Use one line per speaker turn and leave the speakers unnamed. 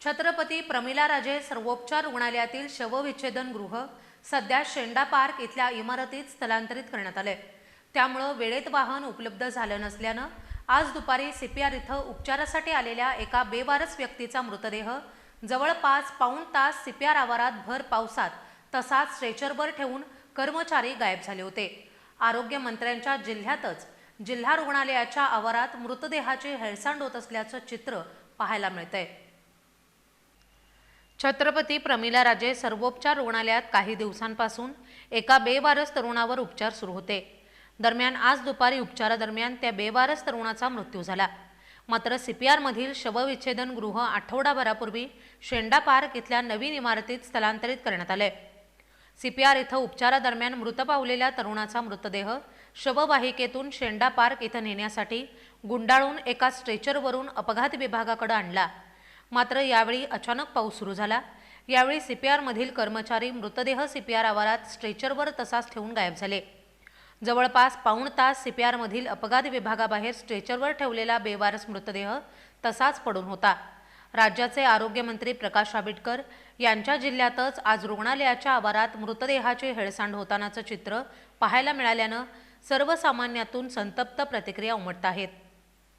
छत्रपती प्रमिलाराजे सर्वोपचार रुग्णालयातील शवविच्छेदन गृह सध्या शेंडा पार्क इथल्या इमारतीत स्थलांतरित करण्यात आले. त्यामुळं वेळेत वाहन उपलब्ध झालं नसल्यानं आज दुपारी सीपीआर इथं उपचारासाठी आलेल्या एका बेवारस व्यक्तीचा मृतदेह जवळपास पाऊण तास सीपीआर आवारात भर पावसात तसाच स्ट्रेचरवर ठेवून कर्मचारी गायब झाले होते. आरोग्यमंत्र्यांच्या जिल्ह्यातच जिल्हा रुग्णालयाच्या आवारात मृतदेहाची हेळसांड होत असल्याचं चित्र पाहायला मिळतंय. छत्रपती प्रमिला राजे सर्वोपचार रुग्णालयात काही दिवसांपासून एका बेवारस तरुणावर उपचार सुरू होते. दरम्यान आज दुपारी उपचारादरम्यान त्या बेवारस तरुणाचा मृत्यू झाला. मात्र सीपीआरमधील शवविच्छेदन गृह आठवडाभरापूर्वी शेंडा पार्क इथल्या नवीन इमारतीत स्थलांतरित करण्यात आले. सीपीआर इथं उपचारादरम्यान मृत पावलेल्या तरुणाचा मृतदेह शववाहिकेतून शेंडा पार्क इथं नेण्यासाठी गुंडाळून एका स्ट्रेचरवरून अपघात विभागाकडे आणला. मात्र यावेळी अचानक पाऊस सुरू झाला. यावेळी सीपीआरमधील कर्मचारी मृतदेह सीपीआर आवारात स्ट्रेचरवर तसाच ठेवून गायब झाले. जवळपास पाऊण तास सीपीआरमधील अपघात विभागाबाहेर स्ट्रेचरवर ठेवलेला बेवारस मृतदेह तसाच पडून होता. राज्याचे आरोग्यमंत्री प्रकाश आंबेडकर यांच्या जिल्ह्यातच आज रुग्णालयाच्या आवारात मृतदेहाची हेळसांड होतानाचं चित्र पाहायला मिळाल्यानं सर्वसामान्यातून संतप्त प्रतिक्रिया उमटत आहेत.